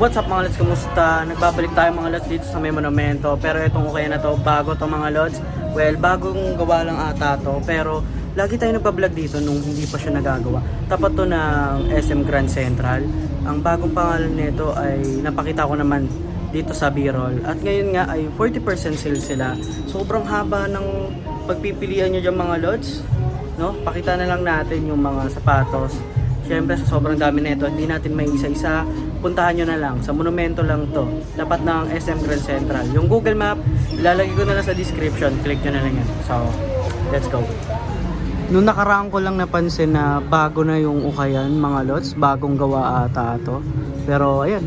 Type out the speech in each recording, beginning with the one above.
What's up mga lods? Kumusta? Nagbabalik tayo mga lods dito sa may monumento. Pero itong okay na to, bago to mga lods. Well, bagong gawa lang ata to. Pero lagi tayo nagbablog dito nung hindi pa siya nagagawa. Tapat to ng SM Grand Central. Ang bagong pangalan nito ay napakita ko naman dito sa B-roll. At ngayon nga ay 40% sale sila. Sobrang haba ng pagpipilian nyo dyan mga lods. No? Pakita na lang natin yung mga sapatos. Siyempre sa sobrang dami nito, hindi natin may isa-isa. Puntahan nyo na lang. Sa monumento lang to. Dapat ng SM Grand Central. Yung Google Map, ilalagay ko na lang sa description. Click nyo na lang yan. So, let's go. Noong nakaraan ko lang napansin na bago na yung ukayan, mga lots. Bagong gawa ata ito. Pero ayan,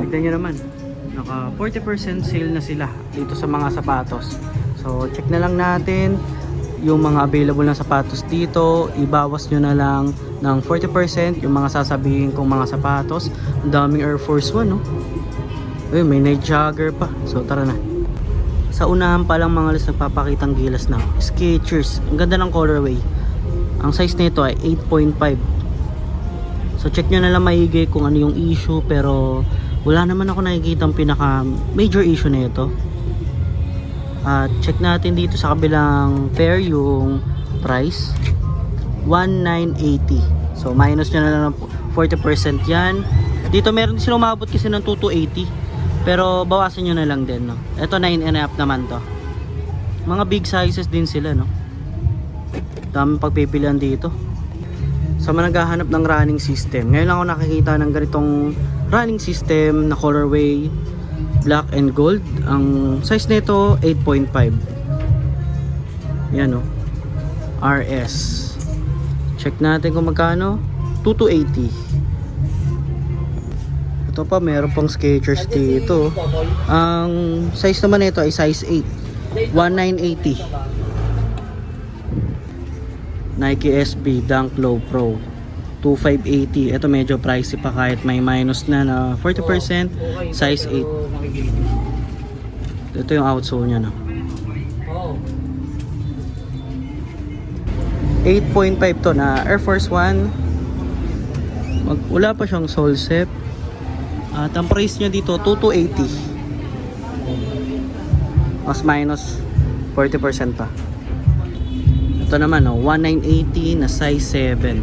tignan nyo naman. Naka 40% sale na sila dito sa mga sapatos. So, check na lang natin yung mga available na sapatos dito. Ibawas nyo na lang ng 40% yung mga sasabihin kong mga sapatos. Ang daming Air Force One, no? Uy, may Night Jogger pa. So, tara na. Sa unahan pa lang mga alas nagpapakitang gilas na. Skechers. Ang ganda ng colorway. Ang size nito ay 8.5. So check nyo na lang maigi kung ano yung issue pero wala naman ako nakikita ang pinaka major issue na ito. At check natin dito sa kabilang pair yung price. 1980. So minus nyo na lang ng 40% yan. Dito meron din sila umabot kasi ng 2280. Pero bawasan nyo na lang din. No? Ito 9 and a half naman to. Mga big sizes din sila no. Daming pagpipilian dito. Sa mga naghahanap ng running system. Ngayon lang ako nakikita ng ganitong running system na colorway black and gold. Ang size nito 8.5. Yan oh. RS. Check natin kung magkano. 2280. Ito pa, meron pang Skechers dito. Ang size naman nito ay size 8. 1980. Nike SB Dunk Low Pro 2580 ito medyo pricey pa kahit may minus na na 40% size 8 ito yung outsole nya no? 8.5 to na Air Force 1 Mag, wala pa siyang sole set. At ang price niya dito 2280 mas minus 40% pa. Ito naman, oh, 1980 na size 7.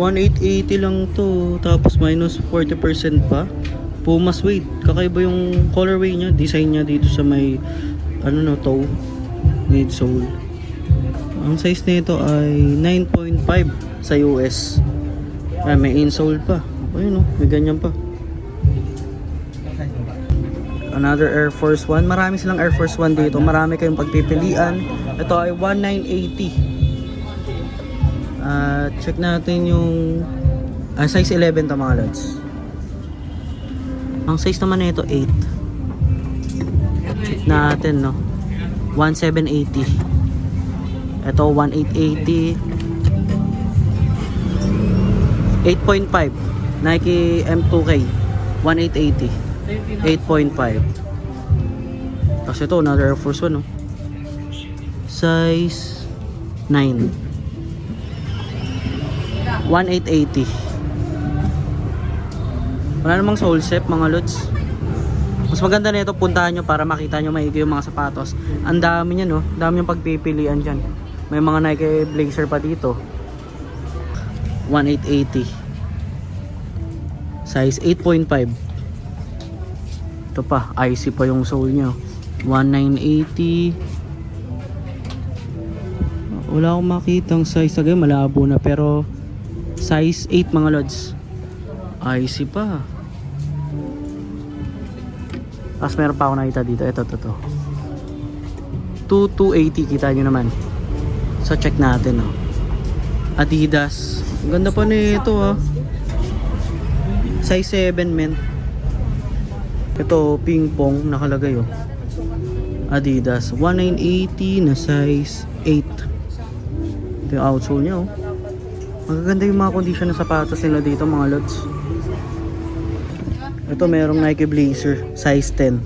1880 lang to, tapos minus 40% pa. Puma suede. Kakaiba yung colorway niya, design niya dito sa may ano no, toe, midsole. Ang size nito ay 9.5 sa US. Ay, may insole pa. Ayun oh, may ganyan pa. Another Air Force 1. Marami silang Air Force 1 dito. Marami kayong pagpipilian. Ito ay 1980. Uh, check natin yung ah, size 11 to mga lads. Ang size naman nito 8. Check natin no. 1780. Ito 1880. 8.5 Nike M2K 1880 8.5 Tapos ito, another Air Force 1 no? Size 9 1880 Wala namang sole set mga lods. Mas maganda na ito, puntahan nyo para makita nyo maigi yung mga sapatos. Ang dami nyo no, dami yung pagpipilian dyan. May mga Nike Blazer pa dito. 1880 Size 8.5 ito pa, icy pa yung sole niya. 1980. Wala akong makita ang size agad, malabo na pero size 8 mga lods. Icy pa. Tapos meron pa ako nakita dito. Ito, ito, ito. 2280 kita nyo naman. So check natin oh. Adidas. Ang ganda pa nito ah. Size 7 men. Ito, ping pong nakalagay oh. Adidas 1980 na size 8. Ito yung outsole niya oh. Magaganda yung mga condition ng sapatos nila dito mga lods. Ito merong Nike Blazer size 10.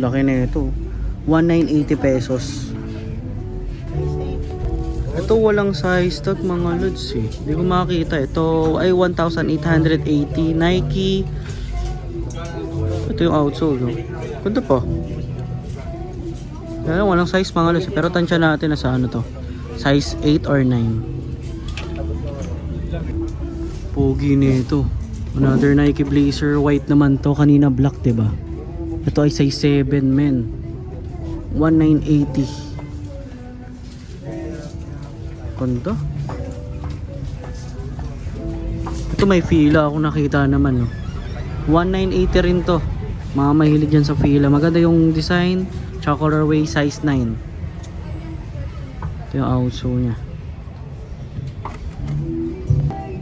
Laki na ito. 1980 pesos. Ito walang size tag mga lods eh. Hindi ko makakita. Ito ay 1,880 Nike. Ito yung outsole. No? Ganda pa. Lang, walang size mga lods. Pero tansya natin na sa ano to. Size 8 or 9. Pogi nito. Another Nike Blazer. White naman to. Kanina black, ba? Ito ay size 7 men. 1980. Ganda. Ito may fila ako nakita naman. No? 1980 rin to. Mga mahilig dyan sa fila. Maganda yung design. Tsaka colorway size 9. Ito yung outsole niya.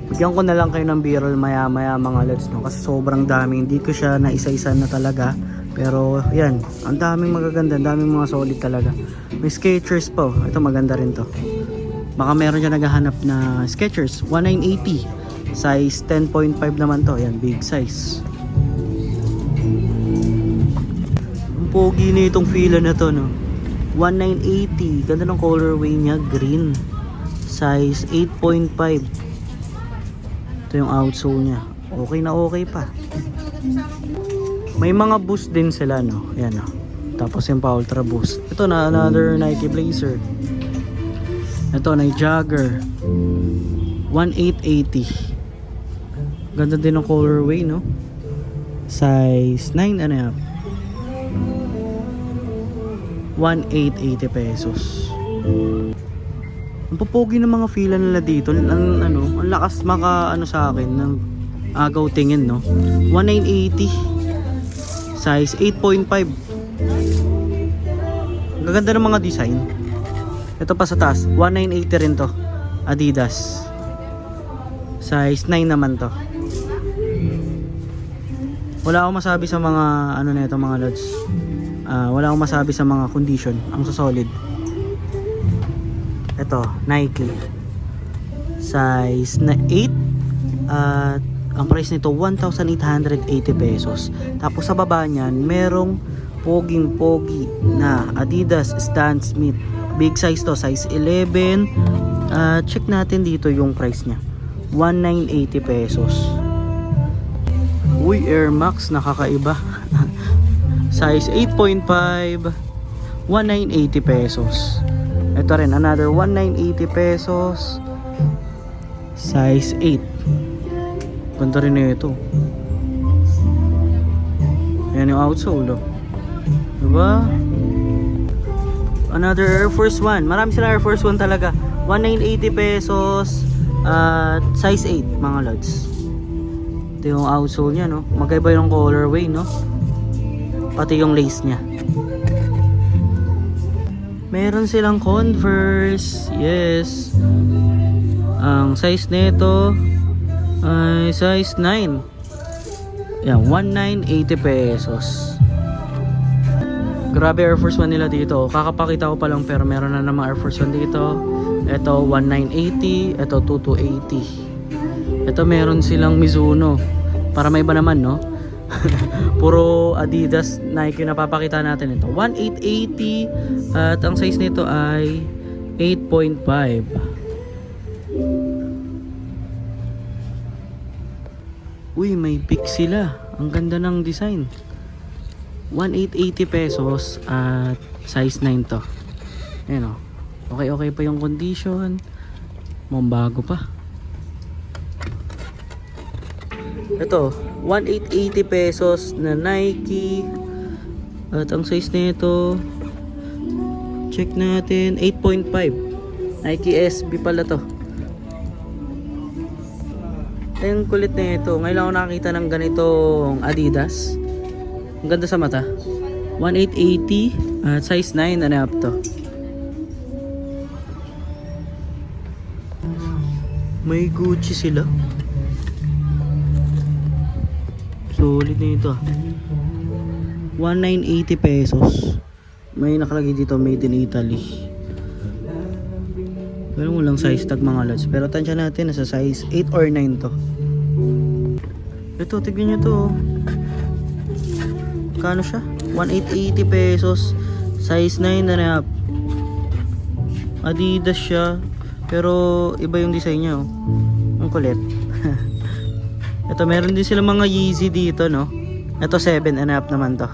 Bigyan ko na lang kayo ng b-roll maya maya mga lods no? Kasi sobrang dami. Hindi ko siya na isa-isa na talaga. Pero yan. Ang daming magaganda. Ang daming mga solid talaga. May Skechers po. Ito maganda rin to. Baka meron dyan naghahanap na Skechers 1980 size 10.5 naman to. Yan big size pogi na itong fila na to no 1980 ganda ng colorway niya green size 8.5 ito yung outsole niya. Okay na okay pa. May mga boost din sila, no? Ayan, no? Tapos yung pa ultra boost. Ito na, another Nike Blazer. Ito, Nike Jogger. 1880. Ganda din ng colorway, no? Size 9 ano yan? 1880 pesos. Ang pupugi ng mga fila nila dito, ang ano, ang lakas maka ano sa akin ng agaw tingin, no. 1980 size 8.5. Ang gaganda ng mga design. Ito pa sa taas, 1980 rin to. Adidas. Size 9 naman to. Wala akong masabi sa mga ano na ito mga lods. Ah, wala akong masabi sa mga condition. Ang sa solid. Ito, Nike. Size na 8 at ang price nito 1,880 pesos. Tapos sa baba niyan, merong poging pogi na Adidas Stan Smith. Big size to, size 11. Ah, check natin dito yung price niya. 1,980 pesos. Uy, Air Max nakakaiba. size 8.5 1,980 pesos. Ito rin, another 1,980 pesos. Size 8. Ganda rin na ito. Ayan yung outsole, oh. Diba? Another Air Force 1. Marami sila Air Force 1 talaga. 1,980 pesos. At size 8, mga lods. Ito yung outsole niya, no? Magkaiba yung colorway, no? Pati yung lace niya. Meron silang Converse. Yes. Ang size nito ay size 9. Yan, 1,980 pesos. Grabe Air Force 1 nila dito. Kakapakita ko pa lang pero meron na namang Air Force 1 dito. Ito 1980, ito 2280. Ito meron silang Mizuno. Para may iba naman, no? Puro Adidas, Nike na papakita natin ito. 1880 at ang size nito ay 8.5. Uy, may pick sila. Ang ganda ng design. 1,880 pesos at size 9 to. Ayan o. Okay, okay pa yung condition. Mukhang bago pa. Ito, 1,880 pesos na Nike. At ang size nito, check natin, 8.5. Nike SB pala to. Ang kulit na ito. Ngayon lang ako nakakita ng ganitong Adidas. Ang ganda sa mata. 1,880 at size 9 ano up to. May Gucci sila. Solid na ito. ah. 1,980 pesos. May nakalagay dito made in Italy. Pero walang size tag mga lods. Pero tansya natin nasa size 8 or 9 to. Ito, tignan nyo to. oh. Kano siya? 1,880 pesos. Size 9 na half. Adidas siya. Pero iba yung design niya oh. Ang kulit. Ito meron din sila mga Yeezy dito no. Ito 7 and a half naman to.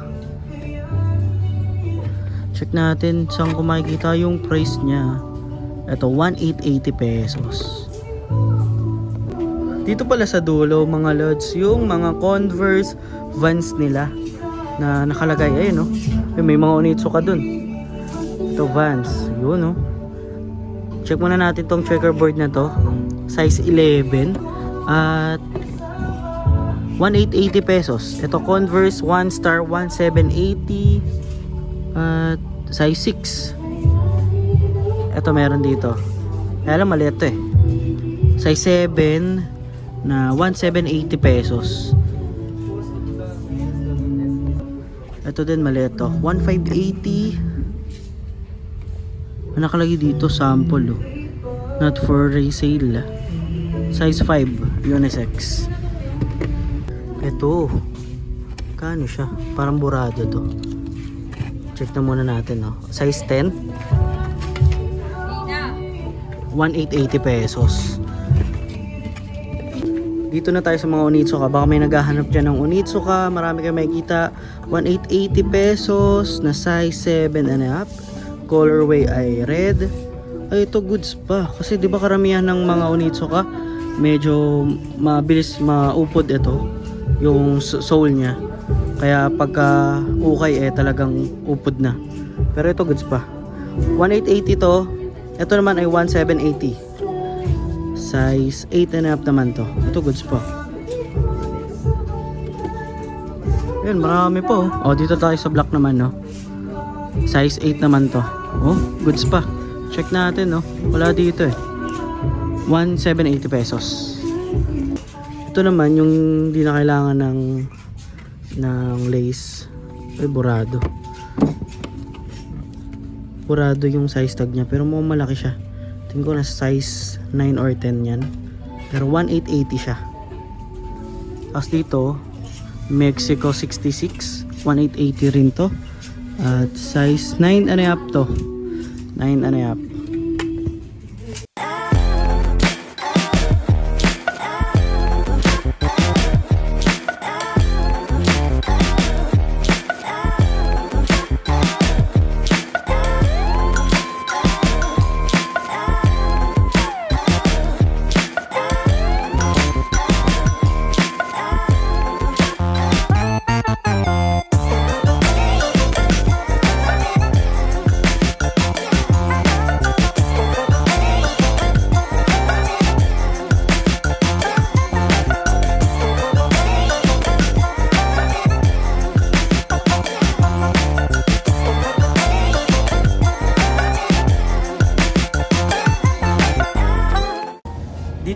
Check natin saan ko makikita yung price niya. Ito 1880 pesos. Dito pala sa dulo mga lods, yung mga Converse Vans nila na nakalagay. Ayun no. May mga Onitsuka dun. Ito Vans. Yun no. Check muna natin tong checkerboard na to. Size 11 at 1880 pesos. Ito Converse 1 star 1780 at size 6. Ito meron dito. Lang maliit to eh. Size 7 na 1780 pesos. Ito din maliit to. 1580 ang nakalagay dito sample oh. Not for resale. Size 5 unisex. Ito. Kano siya? Parang burado to. Check na muna natin oh. Size 10. 1880 pesos. Dito na tayo sa mga Onitsuka. Baka may naghahanap dyan ng Onitsuka. Marami kayo makikita. 1880 pesos na size 7 and a half. Colorway ay red. Ay, ito goods pa. Kasi di ba karamihan ng mga Onitsuka, medyo mabilis maupod ito. Yung s- sole niya. Kaya pagka ukay eh talagang upod na. Pero ito goods pa. 1880 to. Ito naman ay 1780. Size 8 and a half naman to. Ito goods pa. Yun, marami po. Oh, dito tayo sa black naman, no. Size 8 naman to. Oh, goods pa. Check natin, no. Wala dito eh. 1,780 pesos. Ito naman yung hindi na kailangan ng ng lace. Ay, burado. Burado yung size tag niya. Pero mukhang malaki siya. Tingin ko na size 9 or 10 yan. Pero 1,880 siya. Tapos dito, Mexico 66. 1,880 rin to. At size 9 and a half to. 9 and a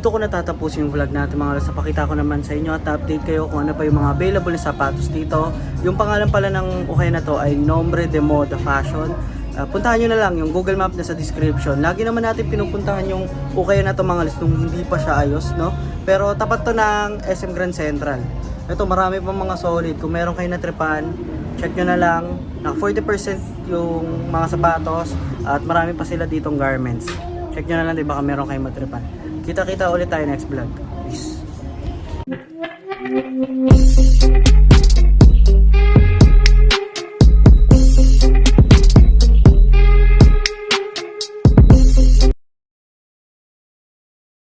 Dito ko natatapos yung vlog natin mga lods. Napakita ko naman sa inyo at update kayo kung ano pa yung mga available na sapatos dito. Yung pangalan pala ng ukay na to ay Nombre de Moda Fashion. Ah, puntahan nyo na lang yung Google Map na sa description. Lagi naman natin pinupuntahan yung ukay na to mga lods nung hindi pa siya ayos, no? Pero tapat to ng SM Grand Central. Ito marami pang mga solid. Kung meron kayo na tripan, check nyo na lang. Naka 40% yung mga sapatos at marami pa sila ditong garments. Check nyo na lang, di baka meron kayong matripan. Kita-kita ulit tayo next vlog. Peace.